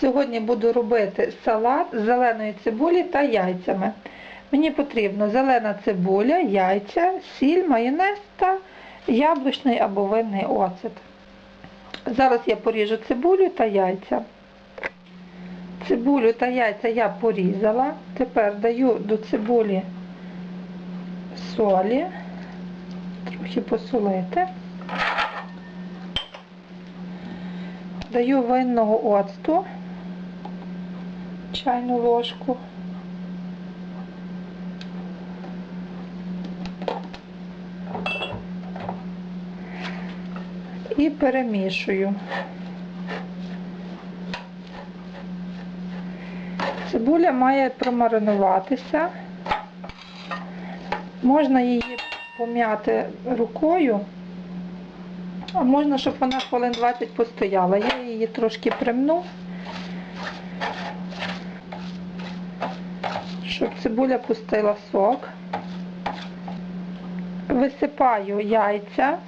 Сьогодні буду робити салат з зеленої цибулі та яйцями. Мені потрібно зелена цибуля, яйця, сіль, майонез та яблучний або винний оцет. Зараз я поріжу цибулю та яйця. Цибулю та яйця я порізала. Тепер даю до цибулі солі, трохи посолити. Даю винного оцту, чайну ложку. І перемішую. Цибуля має промаринуватися. Можна її пом'яти рукою, а можна, щоб вона хвилин 20 постояла. Я її трошки примну, щоб цибуля пустила сок. Висипаю яйця.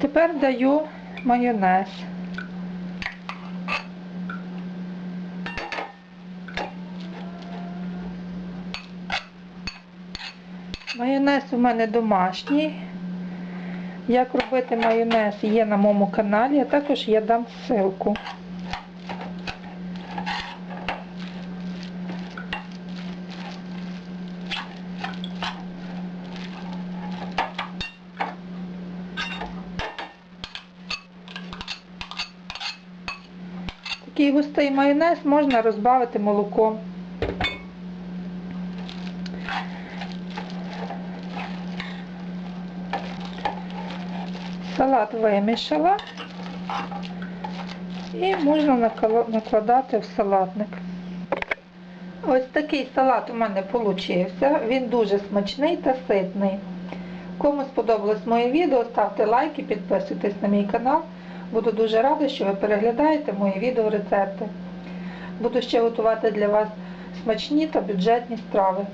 Тепер даю майонез. Майонез у мене домашній. Як робити майонез є на моєму каналі, а також я дам ссылку. Такий густий майонез можна розбавити молоком. Салат вимішала і можна накладати в салатник. Ось такий салат у мене получився. Він дуже смачний та ситний. Кому сподобалось моє відео, ставте лайки, підписуйтесь на мій канал. Буду дуже рада, що ви переглядаєте мої відео рецепти. Буду ще готувати для вас смачні та бюджетні страви.